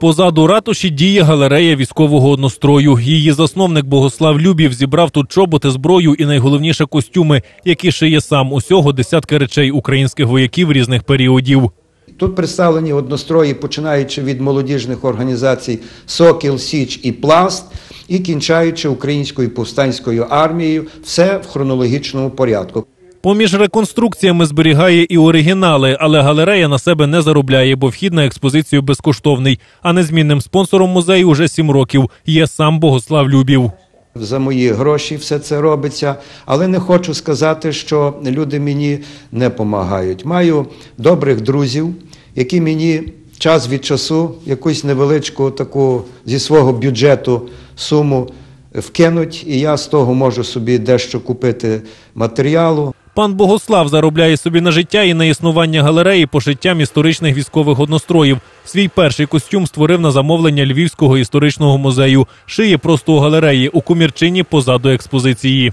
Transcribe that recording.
Позаду ратуші діє галерея військового однострою. Її засновник Богослав Любів зібрав тут чоботи, зброю і найголовніше костюми, які шиє сам усього десятки речей українських вояків різних періодів. Тут представлені однострої, починаючи від молодіжних організацій Сокіл, Січ і Пласт, і кінчаючи українською повстанською армією, все в хронологічному порядку. Поміж реконструкціями зберігає і оригінали, але галерея на себе не заробляє, бо вхід на експозицію безкоштовний. А незмінним спонсором музею уже сім років є сам Богослав Любів. За мої гроші все це робиться, але не хочу сказати, що люди мені не допомагають. Маю добрих друзів, які мені час від часу якусь невеличку таку зі свого бюджету суму вкинуть, і я з того можу собі дещо купити матеріалу. Пан Богослав заробляє собі на життя і на існування галереї пошиттям історичних військових одностроїв. Свій перший костюм створив на замовлення Львівського історичного музею. Шиє просто у галереї у комірчині позаду експозиції.